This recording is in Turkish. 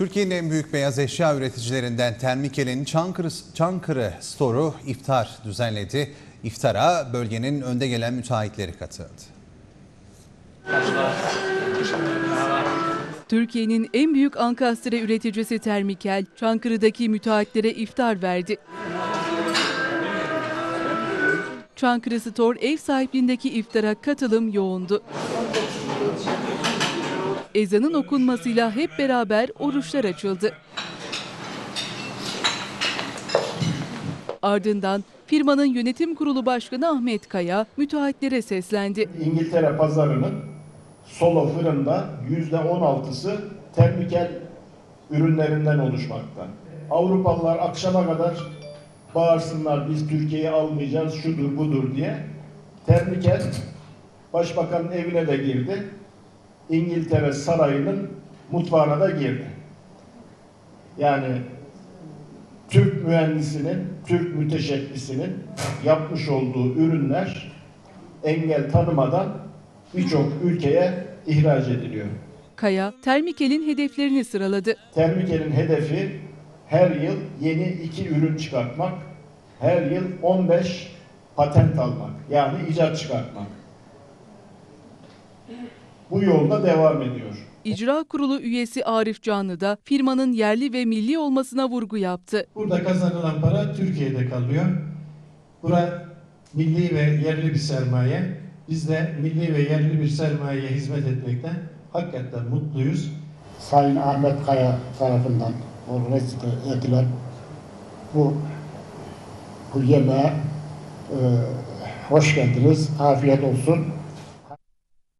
Türkiye'nin en büyük beyaz eşya üreticilerinden Termikel'in Çankırı, Çankırı Store'u iftar düzenledi. İftara bölgenin önde gelen müteahhitleri katıldı. Türkiye'nin en büyük ankastre üreticisi Termikel, Çankırı'daki müteahhitlere iftar verdi. Çankırı Store ev sahipliğindeki iftara katılım yoğundu. Ezanın okunmasıyla hep beraber oruçlar açıldı. Ardından firmanın yönetim kurulu başkanı Ahmet Kaya müteahhitlere seslendi. İngiltere pazarının solo fırında yüzde 16'sı termikel ürünlerinden oluşmakta. Avrupalılar akşama kadar bağırsınlar biz Türkiye'yi almayacağız şudur budur diye. Termikel başbakanın evine de girdi. İngiltere sarayının mutfağına da girdi. Yani Türk mühendisinin, Türk müteşebbisinin yapmış olduğu ürünler engel tanımadan birçok ülkeye ihraç ediliyor. Kaya, Termikel'in hedeflerini sıraladı. Termikel'in hedefi her yıl yeni iki ürün çıkartmak, her yıl 15 patent almak, yani icat çıkartmak. Bu yolda devam ediyor. İcra Kurulu üyesi Arif Canlı da firmanın yerli ve milli olmasına vurgu yaptı. Burada kazanılan para Türkiye'de kalıyor. Bura milli ve yerli bir sermaye. Biz de milli ve yerli bir sermayeye hizmet etmekten hakikaten mutluyuz. Sayın Ahmet Kaya tarafından organize edilen bu bu yemeğe e, hoş geldiniz, afiyet olsun.